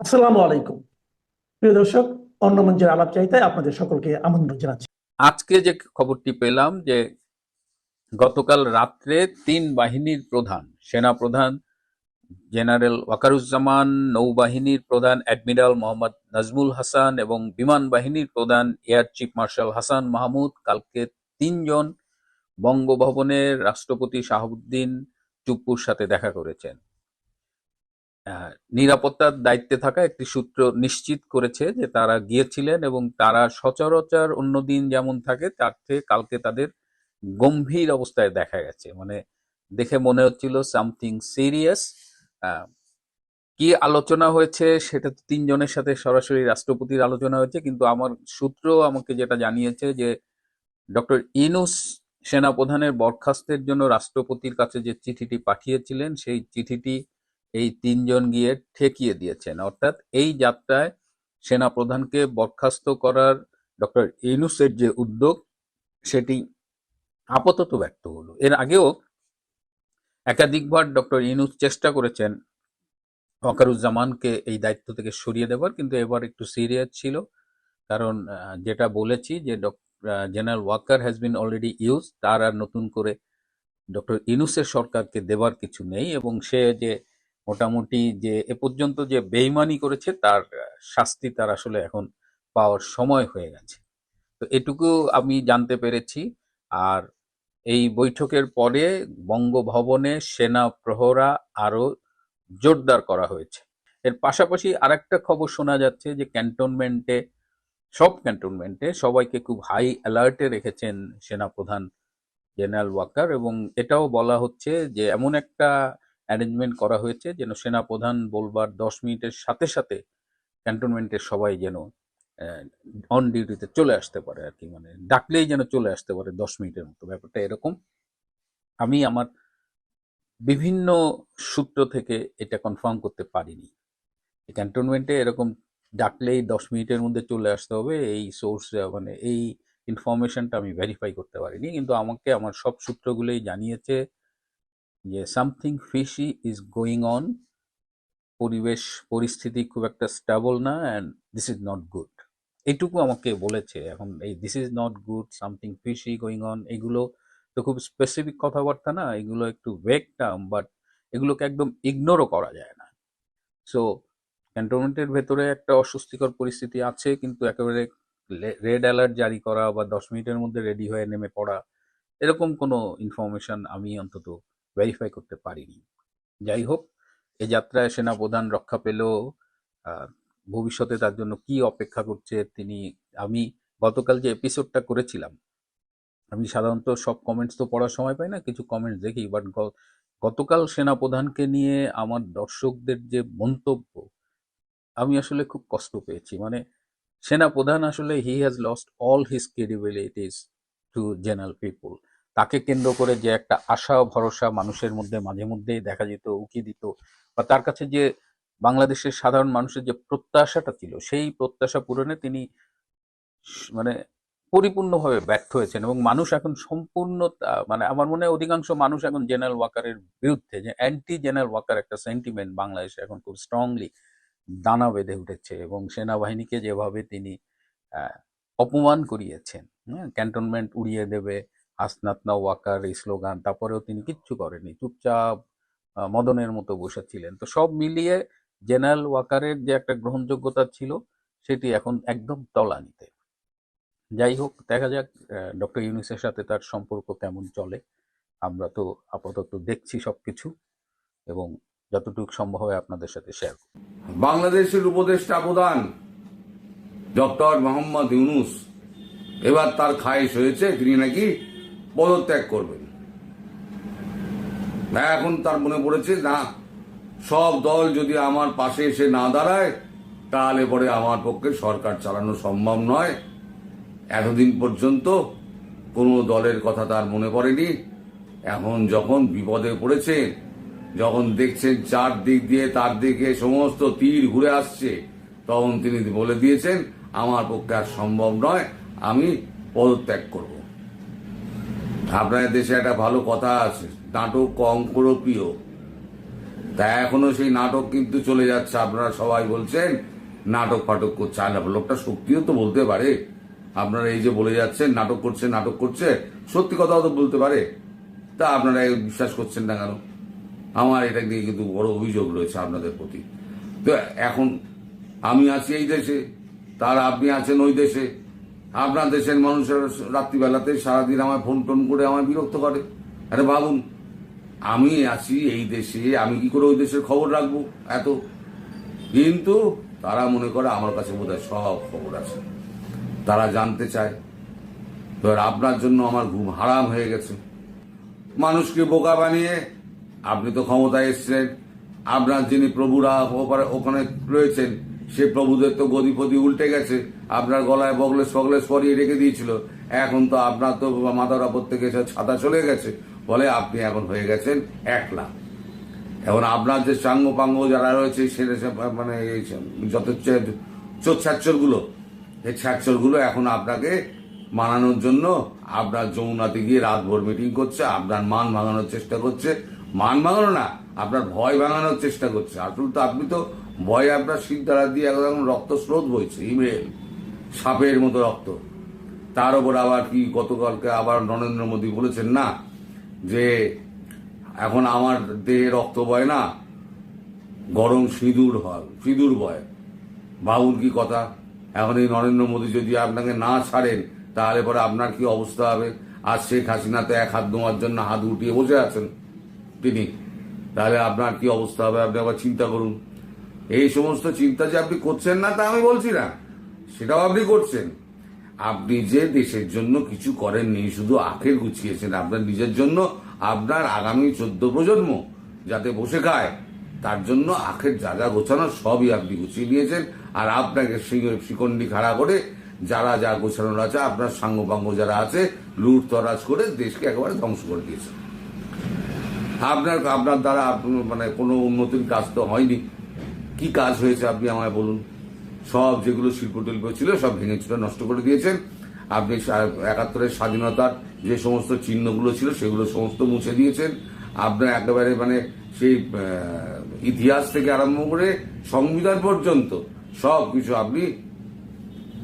আসসালামু আলাইকুম। প্রিয় দর্শক, অন্য মঞ্চের আলাপ চাইতে আপনাদের সকলকে আমন্ত্রণ জানাচ্ছি। আজকে যে খবরটি পেলাম যে গতকাল রাত্রে তিন বাহিনীর প্রধান, সেনা প্রধান, জেনারেল ওয়াকারুজ্জামান, নৌবাহিনীর প্রধান অ্যাডমিরাল মোহাম্মদ নাজমুল হাসান এবং বিমান বাহিনীর প্রধান air chief marshal Hasan Mahmud কালকে তিনজন বঙ্গভবনের রাষ্ট্রপতি শাহাবুদ্দিন চুপ্পুর সাথে দেখা করেছেন। নিরাপত্তার দায়িত্বে থাকা একটি সূত্র নিশ্চিত করেছে যে তারা গিয়েছিলেন এবং তারা সচরাচর অন্যদিন যেমন থাকে, তার থেকে কালকে তাদের গম্ভীর অবস্থায় দেখা গেছে। মানে দেখে মনে হচ্ছিল সামথিং সিরিয়াস। কি আলোচনা হয়েছে সেটা তো তিনজনের সাথে সরাসরি রাষ্ট্রপতির আলোচনা হয়েছে, কিন্তু আমার সূত্র আমাকে যেটা জানিয়েছে যে ডক্টর ইনুস সেনাপ্রধানের বরখাস্তের জন্য রাষ্ট্রপতির কাছে যে চিঠিটি পাঠিয়েছিলেন, সেই চিঠিটি এই তিনজন গিয়ে ঠেকিয়ে দিয়েছেন। অর্থাৎ এই যাত্রায় সেনাপ্রধানকে বরখাস্ত করার ডক্টর ইনুসের যে উদ্যোগ, সেটি আপাতত ব্যর্থ হলো। এর আগেও একাধিকবার ডক্টর ইনুস চেষ্টা করেছেন ওয়াকারুজ্জামানকে এই দায়িত্ব থেকে সরিয়ে দেবার, কিন্তু এবার একটু সিরিয়াস ছিল। কারণ যেটা বলেছি যে general Waker has been already use তার আর নতুন করে ডক্টর ইনুসের সরকারকে দেবার কিছু নেই এবং সে যে মোটামুটি যে, এ পর্যন্ত যে বেইমানি করেছে, তার শাস্তি তার আসলে এখন পাওয়ার সময় হয়ে গেছে। তো এটুকু আমি জানতে পেরেছি। আর এই বৈঠকের পরে বঙ্গভবনে সেনা প্রহরা আরও জোরদার করা হয়েছে। এর পাশাপাশি আরেকটা খবর শোনা যাচ্ছে যে, ক্যান্টনমেন্টে, সব ক্যান্টনমেন্টে সবাইকে খুব হাই অ্যালার্টে রেখেছেন সেনাপ্রধান জেনারেল ওয়াকার এবং এটাও বলা হচ্ছে যে, এমন একটা অ্যারেঞ্জমেন্ট করা হয়েছে যেন সেনাপ্রধান বলবার দশ মিনিটের সাথে সাথে ক্যান্টনমেন্টের সবাই যেন অন ডিউটিতে চলে আসতে পারে আর কি মানে ডাকলেই যেন চলে আসতে পারে দশ মিনিটের মতো। ব্যাপারটা এরকম। আমি আমার বিভিন্ন সূত্র থেকে এটা কনফার্ম করতে পারিনি। ক্যান্টনমেন্টে এরকম ডাকলেই দশ মিনিটের মধ্যে চলে আসতে হবে, এই সোর্স মানে এই ইনফরমেশনটা আমি ভেরিফাই করতে পারিনি। কিন্তু আমাকে আমার সব সূত্রগুলোই জানিয়েছে যে something fishy is going on পরিবেশ, পরিস্থিতি খুব একটা স্টেবল না and this is not good এইটুকু আমাকে বলেছে, এখন এই this is not good something fishy going on এগুলো তো খুব স্পেসিফিক কথাবার্তা না, এগুলো একটু ওয়েক টার্ম বাট এগুলোকে একদম ইগনোরও করা যায় না। সো ক্যান্টনমেন্টের ভেতরে একটা অস্বস্তিকর পরিস্থিতি আছে, কিন্তু একেবারে রেড অ্যালার্ট জারি করা বা দশ মিনিটের মধ্যে রেডি হয়ে নেমে পড়া, এরকম কোনো ইনফরমেশন আমি অন্তত ভেরিফাই করতে পারিনি। যাই হোক, এ যাত্রায় সেনাপ্রধান রক্ষা পেলেও ভবিষ্যতে তার জন্য কি অপেক্ষা করছে তিনি, আমি গতকাল যে এপিসোডটা করেছিলাম, আমি সাধারণত সব কমেন্টস তো পড়ার সময় পাই না, কিছু কমেন্টস দেখি বাট গতকাল সেনাপ্রধানকে নিয়ে আমার দর্শকদের যে মন্তব্য, আমি আসলে খুব কষ্ট পেয়েছি। মানে সেনাপ্রধান আসলে he has lost all his credibilities to general people তাকে কেন্দ্র করে যে একটা আশা ভরসা মানুষের মধ্যে, মাঝে মধ্যেই দেখা যেত, উকি দিত বা তার কাছে যে বাংলাদেশের সাধারণ মানুষের যে প্রত্যাশাটা ছিল, সেই প্রত্যাশা পূরণে তিনি মানে পরিপূর্ণভাবে ব্যর্থ হয়েছেন এবং মানুষ এখন সম্পূর্ণ মানে আমার মনে হয় অধিকাংশ মানুষ এখন জেনারেল ওয়াকারের বিরুদ্ধে, যে অ্যান্টি জেনারেল ওয়াকার একটা সেন্টিমেন্ট বাংলাদেশে এখন খুব স্ট্রংলি দানা বেঁধে উঠেছে এবং সেনাবাহিনীকে যেভাবে তিনি অপমান করিয়েছেন হ্যাঁ ক্যান্টনমেন্ট উড়িয়ে দেবে হাসনাত না ওয়াকার এই স্লোগান, তারপরেও তিনি কিচ্ছু করেনি চুপচাপ মদনের মতো বসেছিলেন। তো সব মিলিয়ে জেনারেল ওয়াকারের যে একটা গ্রহণযোগ্যতা ছিল, সেটি এখন একদম তলানিতে। যাই হোক, দেখা যাক ডক্টর ইউনিসের সাথে তার সম্পর্ক কেমন চলে। আমরা তো আপাতত দেখছি সব কিছু এবং যতটুকু সম্ভব হয় আপনাদের সাথে শেয়ার বাংলাদেশের উপদেষ্টা প্রধান ডক্টর মোহাম্মদ ইউনুস, এবার তার খায়েশ হয়েছে, তিনি নাকি পদত্যাগ করবেন। এখন তার মনে পড়েছে, না, সব দল যদি আমার পাশে এসে না দাঁড়ায়, তাহলে পরে আমার পক্ষে সরকার চালানো সম্ভব নয়। এতদিন পর্যন্ত কোনো দলের কথা তার মনে পড়েনি। এখন যখন বিপদে পড়েছে, যখন দেখছেন চার দিক দিয়ে তার দিকে সমস্ত তীর ঘুরে আসছে, তখন তিনি বলে দিয়েছেন, আমার পক্ষে আর সম্ভব নয়, আমি পদত্যাগ করব। আপনাদের দেশে একটা ভালো কথা আছে, নাটক কম করো প্রিয় তা এখনও সেই নাটক কিন্তু চলে যাচ্ছে, আপনারা সবাই বলছেন, নাটক ফাটক করছে। আর, লোকটা সত্যিও তো বলতে পারে। আপনারা এই যে বলে যাচ্ছেন, নাটক করছে নাটক করছে, সত্যি কথাও তো বলতে পারে। তা আপনারা বিশ্বাস করছেন না কেন? আমার এটা নিয়ে কিন্তু বড় অভিযোগ রয়েছে আপনাদের প্রতি। তো এখন আমি আছি এই দেশে, তার আপনি আছেন ওই দেশে। আপনার দেশের মানুষের রাত্রিবেলাতে সারাদিন আমায় ফোন টোন করে আমায় বিরক্ত করে। আরে ভাবুন আমি আছি এই দেশে, আমি কি করে ওই দেশের খবর রাখব এত? কিন্তু তারা মনে করে আমার কাছে বোধহয় সব খবর আছে। তারা জানতে চায়। আর আপনার জন্য আমার ঘুম হারাম হয়ে গেছে। মানুষকে বোকা বানিয়ে আপনি তো ক্ষমতায় এসছেন আপনার যিনি প্রভুরা ওখানে রয়েছেন সে প্রভুদের তো গদি ফদি উল্টে গেছে। আপনার গলায় বগলেস ফগলেস পরিয়ে রেখে দিয়েছিল। এখন তো আপনার তো মাথার ওপর থেকে ছাতা চলে গেছে। বলে আপনি এখন হয়ে গেছেন একলা। এখন আপনার যে চাঙ্গ পাঙ্গ যারা রয়েছে, সেটা মানে যত চোচ্ছাচ্চরগুলো এই ছ্যাচ্চরগুলো এখন আপনাকে মানানোর জন্য আপনার যমুনাতে গিয়ে রাত ভোর মিটিং করছে, আপনার মান ভাঙানোর চেষ্টা করছে। মান ভাঙানো না, আপনার ভয় ভাঙানোর চেষ্টা করছে। আসলে তো আপনি তো ভয় আপনার শীত দ্বারা দিয়ে একদম রক্ত স্রোত বইছে, ইমেল, সাপের মতো রক্ত। তার উপর আবার কি গতকালকে আবার নরেন্দ্র মোদী বলেছেন, না, যে এখন আমার দেহে রক্ত বয় না, গরম সিঁদুর হয়, সিঁদুর বয়। বাবুর কি কথা? এখন এই নরেন্দ্র মোদী যদি আপনাকে না ছাড়েন, তাহলে পরে আপনার কি অবস্থা হবে? আর শেখ হাসিনা তো এক হাত দোয়ার জন্য হাত উঠিয়ে বসে আছেন তিনি। তাহলে আপনার কি অবস্থা হবে? আপনি আবার চিন্তা করুন। এই সমস্ত চিন্তা যে আপনি করছেন না তা আমি বলছি না। সেটাও আপনি করছেন। আপনি যে দেশের জন্য কিছু করেননি, শুধু আখের গুছিয়েছেন আপনার নিজের জন্য, আপনার আগামী চোদ্দ প্রজন্ম যাতে বসে খায়, তার জন্য আখের যা যা গোছানো সবই আপনি গুছিয়ে নিয়েছেন। আর আপনাকে শিক- শিকন্ডি খাড়া করে যারা যা গোছানোর আছে, আপনার সাঙ্গপাঙ্গ যারা আছে, লুট তরাজ করে দেশকে একেবারে ধ্বংস করে দিয়েছেন। আপনার আপনার দ্বারা মানে কোনো উন্নতির কাজ তো হয়নি। কি কাজ হয়েছে আপনি আমায় বলুন? সব যেগুলো শিল্প টিল্প ছিল সব ভেঙে চুরে নষ্ট করে দিয়েছেন। আপনি একাত্তরের স্বাধীনতার যে সমস্ত চিহ্নগুলো ছিল, সেগুলো সমস্ত মুছে দিয়েছেন। আপনার একেবারে মানে সেই ইতিহাস থেকে আরম্ভ করে সংবিধান পর্যন্ত সব কিছু আপনি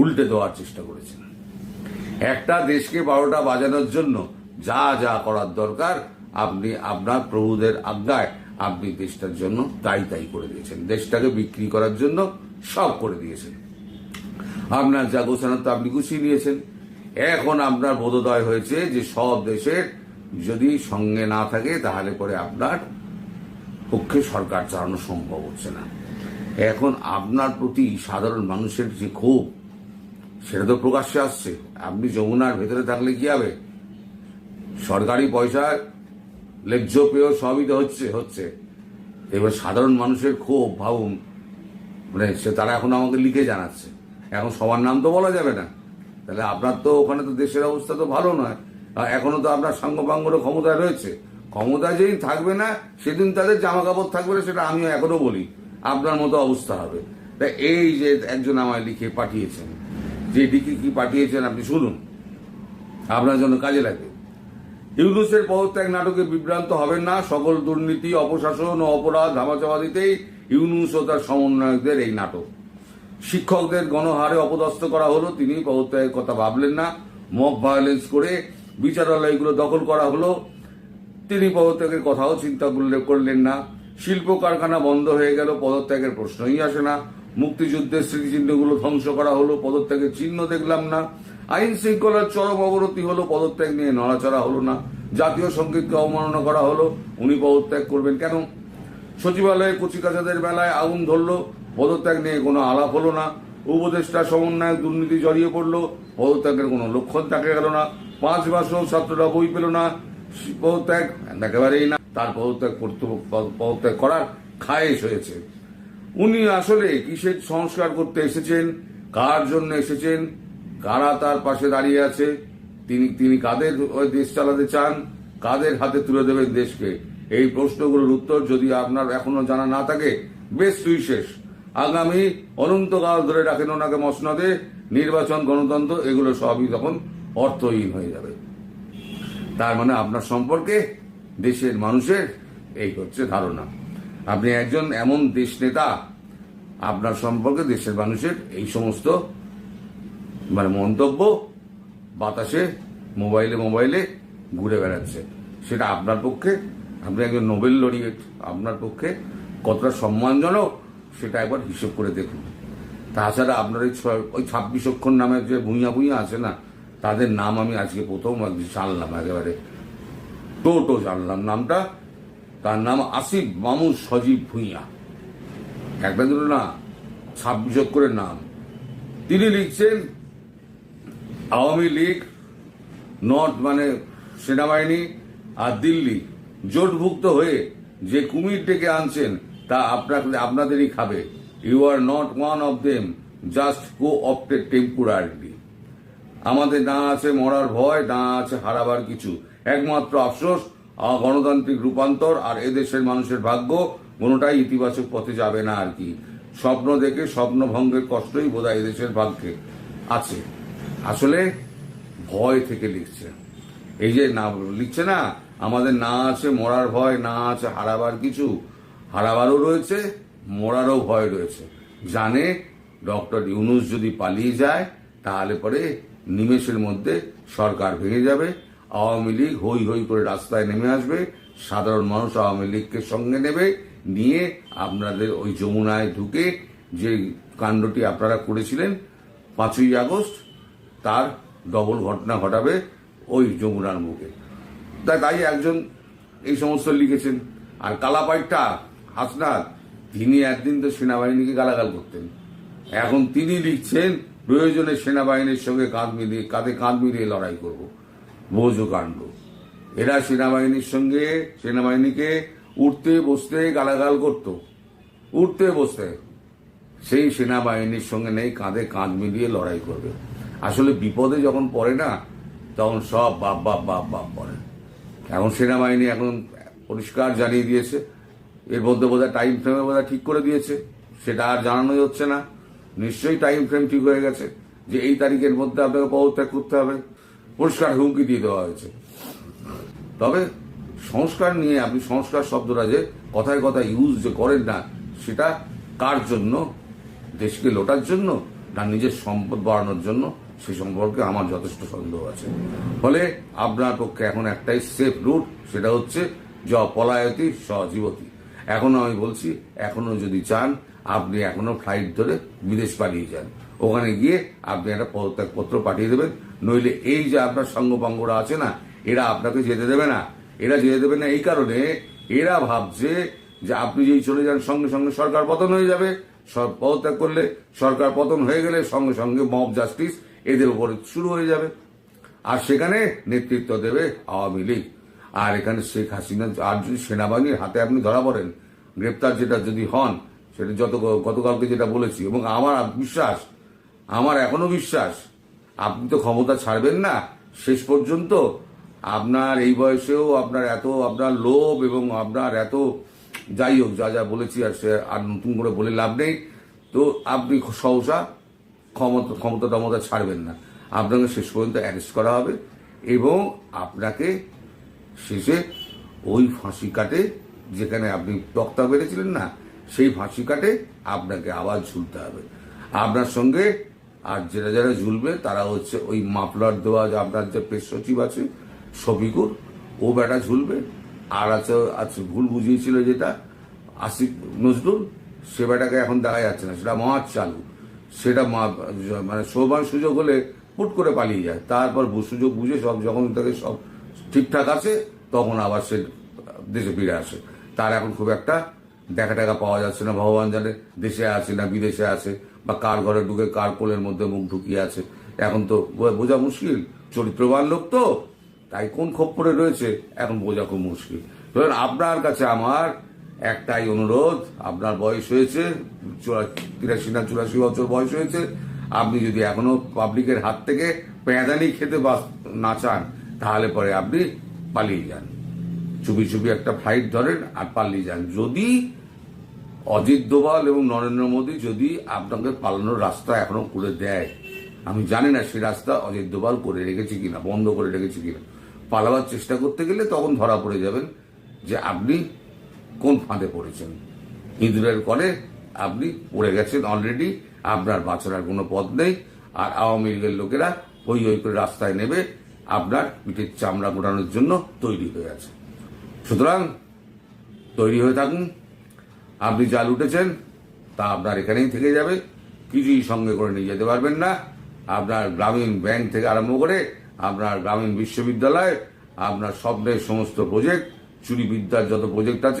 উল্টে দেওয়ার চেষ্টা করেছেন। একটা দেশকে বারোটা বাজানোর জন্য যা যা করার দরকার, আপনি আপনার প্রভুদের আজ্ঞায় আপনি দেশটার জন্য তাই তাই করে দিয়েছেন। দেশটাকে বিক্রি করার জন্য সব করে দিয়েছেন। আপনার যা গোছানোর তো আপনি গুছিয়ে নিয়েছেন। এখন আপনার বোধোদয় হয়েছে যে সব দেশের যদি সঙ্গে না থাকে, তাহলে পরে আপনার পক্ষে সরকার চালানো সম্ভব হচ্ছে না। এখন আপনার প্রতি সাধারণ মানুষের যে ক্ষোভ, সেটা তো প্রকাশ্যে আসছে। আপনি যমুনার ভেতরে থাকলে কি হবে? সরকারি পয়সা লেজ্জ পেয়েও সবই তো হচ্ছে হচ্ছে। এবার সাধারণ মানুষের ক্ষোভ ভাবুন। মানে সে তারা এখন আমাকে লিখে জানাচ্ছে। এখন সবার নাম তো বলা যাবে না। তাহলে আপনার তো ওখানে তো দেশের অবস্থা তো ভালো নয়। আর এখনও তো আপনার সাঙ্গপাঙ্গরও ক্ষমতায় রয়েছে। ক্ষমতা যেদিন থাকবে না, সেদিন তাদের জামা কাপড় থাকবে না, সেটা আমিও এখনও বলি। আপনার মতো অবস্থা হবে। তা এই যে একজন আমায় লিখে পাঠিয়েছেন। যে লিখে কি পাঠিয়েছেন আপনি শুনুন। আপনার জন্য কাজে লাগবে। ইউনুসের পদত্যাগ নাটকে বিভ্রান্ত হবেন না। সকল দুর্নীতি, অপশাসন ও অপরাধ ধামাচাপা দিতেই ইউনুস ও তার সমন্বয়কদের এই নাটক। শিক্ষকদের গণহারে অপদস্থ করা হলো, তিনি পদত্যাগের কথা ভাবলেন না। মব ভায়োলেন্স করে বিচারালয়গুলো দখল করা হলো। তিনি পদত্যাগের কথাও চিন্তা করলে- করলেন না। শিল্প কারখানা বন্ধ হয়ে গেল, পদত্যাগের প্রশ্নই আসে না। মুক্তিযুদ্ধের স্মৃতিচিহ্নগুলো ধ্বংস করা হলো, পদত্যাগের চিহ্ন দেখলাম না। আইন শৃঙ্খলার চরম অবনতি হলো, পদত্যাগ নিয়ে নড়াচড়া হলো না। জাতীয় সঙ্গীতকে অবমাননা করা হলো, উনি পদত্যাগ করবেন কেন? সচিবালয়ে কচিকাচাদের বেলায় আগুন ধরলো, পদত্যাগ নিয়ে কোনো আলাপ হলো না। উপদেষ্টা সমন্বয়ক দুর্নীতি জড়িয়ে পড়ল, পদত্যাগের কোনো লক্ষণ দেখা গেল না। পাঁচ মাসও ছাত্ররা বই পেল না, পদত্যাগ একেবারেই না। তার পদত্যাগ করতে, পদত্যাগ করার খায়েশ হয়েছে। উনি আসলে কিসের সংস্কার করতে এসেছেন? কার জন্য এসেছেন? কারা তার পাশে দাঁড়িয়ে আছে। তিনি তিনি কাদের ওই দেশ চালাতে চান? কাদের হাতে তুলে দেবেন দেশকে? এই প্রশ্নগুলোর উত্তর যদি আপনার এখনও জানা না থাকে, বেশ সুইশেষ আগামী অনন্তকাল ধরে রাখেন ওনাকে মসনদে। নির্বাচন, গণতন্ত্র, এগুলো সবই তখন অর্থহীন হয়ে যাবে। তার মানে আপনার সম্পর্কে, দেশের মানুষের, এই হচ্ছে ধারণা। আপনি একজন এমন দেশ নেতা, আপনার সম্পর্কে দেশের মানুষের এই সমস্ত মানে মন্তব্য বাতাসে, মোবাইলে মোবাইলে ঘুরে বেড়াচ্ছে। সেটা আপনার পক্ষে, আপনি একজন নোবেল লরিয়েট, আপনার পক্ষে কতটা সম্মানজনক, সেটা একবার হিসেব করে দেখুন। তাছাড়া আপনার ওই ছয়, ওই ছাব্বিশ অক্ষর নামের যে ভুঁইয়া ভুঁইয়া আছে না, তাদের নাম আমি আজকে প্রথম জানলাম একেবারে। টোটো জানলাম নামটা, তার নাম আসিফ মামুন সজীব ভুঁইয়া। একটা দুটো না, ছাব্বিশ অক্ষরের নাম। তিনি লিখছেন আওয়ামী লীগ, নর্থ মানে সেনাবাহিনী আর দিল্লি জোটভুক্ত হয়ে যে কুমির ডেকে আনছেন, তা আপনাকে আপনাদেরই খাবে। You are not one of them just go opted temporarily আমাদের না আছে মরার ভয় না আছে হারাবার কিছু। একমাত্র আফসোস গণতান্ত্রিক রূপান্তর আর এদেশের মানুষের ভাগ্য, কোনোটাই ইতিবাচক পথে যাবে না আর কি। স্বপ্ন দেখে স্বপ্ন ভঙ্গের কষ্টই বোধহয় এদেশের ভাগ্যে আছে। আসলে ভয় থেকে লিখছে। এই যে না, লিখছে না, আমাদের না আছে মরার ভয়, না আছে হারাবার কিছু, হারাবারও রয়েছে, মরারও ভয় রয়েছে। জানে ডক্টর ইউনুস যদি পালিয়ে যায়, তাহলে পরে নিমেষের মধ্যে সরকার ভেঙে যাবে, আওয়ামী লীগ হই হই করে রাস্তায় নেমে আসবে, সাধারণ মানুষ আওয়ামী লীগকে সঙ্গে নেবে, নিয়ে আপনাদের ওই যমুনায় ঢুকে যে কাণ্ডটি আপনারা করেছিলেন, পাঁচই আগস্ট তার ডবল ঘটনা ঘটাবে ওই যমুনার মুখে। তাই তাই একজন এই সমস্ত লিখেছেন। আর কালাপাইটটা হাসনাথ তিনি একদিন তো সেনাবাহিনীকে গালাগাল করতেন। এখন তিনি লিখছেন, প্রয়োজনে সেনাবাহিনীর সঙ্গে কাঁধ মিলিয়ে, কাঁধে কাঁধ মিলিয়ে লড়াই করব। বোঝো কাণ্ড। এরা সেনাবাহিনীর সঙ্গে, সেনাবাহিনীকে উঠতে বসতে গালাগাল করত। উঠতে বসতে। সেই সেনাবাহিনীর সঙ্গে নেই, কাঁধে কাঁধ মিলিয়ে লড়াই করবে। আসলে বিপদে যখন পড়ে না, তখন সব বাপ বাপ বাপ বাপ পড়ে। এখন সেনাবাহিনী এখন পরিষ্কার জানিয়ে দিয়েছে। এর মধ্যে বোধহয় টাইম ফ্রেমে বোধহয় ঠিক করে দিয়েছে। সেটা আর জানানোই হচ্ছে না। নিশ্চয়ই টাইম ফ্রেম ঠিক হয়ে গেছে যে এই তারিখের মধ্যে আপনাকে পদত্যাগ করতে হবে। পরিষ্কার হুমকি দিয়ে দেওয়া হয়েছে। তবে সংস্কার নিয়ে আপনি সংস্কার শব্দটা যে কথায় কথায় ইউজ যে করেন না, সেটা কার জন্য? দেশকে লোটার জন্য? না নিজের সম্পদ বাড়ানোর জন্য? সে সম্পর্কে আমার যথেষ্ট সন্দেহ আছে। ফলে আপনার পক্ষে এখন একটাই সেফ রুট সেটা হচ্ছে য পলায়তি সজীবতী এখনও আমি বলছি, এখনও যদি চান, আপনি এখনও ফ্লাইট ধরে বিদেশ পালিয়ে যান। ওখানে গিয়ে আপনি একটা পদত্যাগপত্র পাঠিয়ে দেবেন। নইলে এই যে আপনার সঙ্গপাঙ্গরা আছে না, এরা আপনাকে যেতে দেবে না। এরা যেতে দেবে না এই কারণে এরা ভাবছে যে আপনি যেই চলে যান, সঙ্গে সঙ্গে সরকার পতন হয়ে যাবে। পদত্যাগ করলে সরকার পতন হয়ে গেলে সঙ্গে সঙ্গে মব জাস্টিস এদের উপরে শুরু হয়ে যাবে। আর সেখানে নেতৃত্ব দেবে আওয়ামী লীগ। আর এখানে শেখ হাসিনা আর যদি সেনাবাহিনীর হাতে আপনি ধরা পড়েন, গ্রেপ্তার যেটা যদি হন, সেটা যত গতকালকে যেটা বলেছি, এবং আমার বিশ্বাস, আমার এখনও বিশ্বাস, আপনি তো ক্ষমতা ছাড়বেন না। শেষ পর্যন্ত আপনার এই বয়সেও আপনার এত, আপনার লোভ এবং আপনার এত যাই হোক, যা যা বলেছি আর সে আর নতুন করে বলে লাভ নেই। তো আপনি সহসা ক্ষমতা ক্ষমতা টমতা ছাড়বেন না। আপনাকে শেষ পর্যন্ত অ্যারেস্ট করা হবে এবং আপনাকে শেষে ওই ফাঁসি কাটে যেখানে আপনি তক্তা বেড়েছিলেন না, সেই ফাঁসি কাটে আপনাকে আবার ঝুলতে হবে। আপনার সঙ্গে আর যারা যারা ঝুলবে তারা হচ্ছে ওই মাফলার দেওয়া আপনার যে প্রেস সচিব আছে, শফিকুর, ও বেটা ঝুলবে। আর আছে আছে ভুল বুঝিয়েছিল যেটা, আসিফ নজরুল, সে বেটাকে এখন দেখা যাচ্ছে না, সেটা মহাজ চালু। সেটা মানে সৌভান সুযোগ হলে পুট করে পালিয়ে যায়। তারপর সুযোগ বুঝে সব, যখন তাকে সব ঠিকঠাক আছে, তখন আবার সে দেশে ফিরে আসে। তার এখন খুব একটা দেখা টাকা পাওয়া যাচ্ছে না। ভগবান জানে দেশে আছে না বিদেশে আছে বা কার ঘরে ঢুকে কার কোলের মধ্যে মুখ ঢুকিয়ে আছে। এখন তো বোঝা মুশকিল। চরিত্রবান লোক তো, তাই কোন খপ্পরে রয়েছে, এখন বোঝা খুব মুশকিল। ধরেন আপনার কাছে আমার একটাই অনুরোধ, আপনার বয়স হয়েছে তিরাশি না চুরাশি বছর বয়স হয়েছে, আপনি যদি এখনও পাবলিকের হাত থেকে পেঁদানি খেতে বাস- না চান, তাহলে পরে আপনি পালিয়ে যান। চুপি চুপি একটা ফ্লাইট ধরেন আর পালিয়ে যান। যদি অজিত দোভাল এবং নরেন্দ্র মোদী যদি আপনাকে পালানোর রাস্তা এখনও করে দেয়, আমি জানি না সেই রাস্তা অজিত দোভাল করে রেখেছে কিনা, বন্ধ করে রেখেছে কিনা। পালাবার চেষ্টা করতে গেলে তখন ধরা পড়ে যাবেন যে আপনি কোন ফাঁদে পড়েছেন? ইঁদুরের করে আপনি পড়ে গেছেন অলরেডি আপনার বাঁচার কোনো পথ নেই, আর আওয়ামী লীগের লোকেরা ওই ওই করে রাস্তায় নেবে আপনার পিঠের চামড়া গোটানোর জন্য তৈরি হয়ে আছে। সুতরাং তৈরি হয়ে থাকুন। আপনি যা লুটেছেন তা আপনার এখানেই থেকে যাবে। কিছুই সঙ্গে করে নিয়ে যেতে পারবেন না। আপনার গ্রামীণ ব্যাংক থেকে আরম্ভ করে আপনার গ্রামীণ বিশ্ববিদ্যালয়, আপনার স্বপ্নের সমস্ত প্রজেক্ট চুরি বিদ্যার যত প্রজেক্ট আছে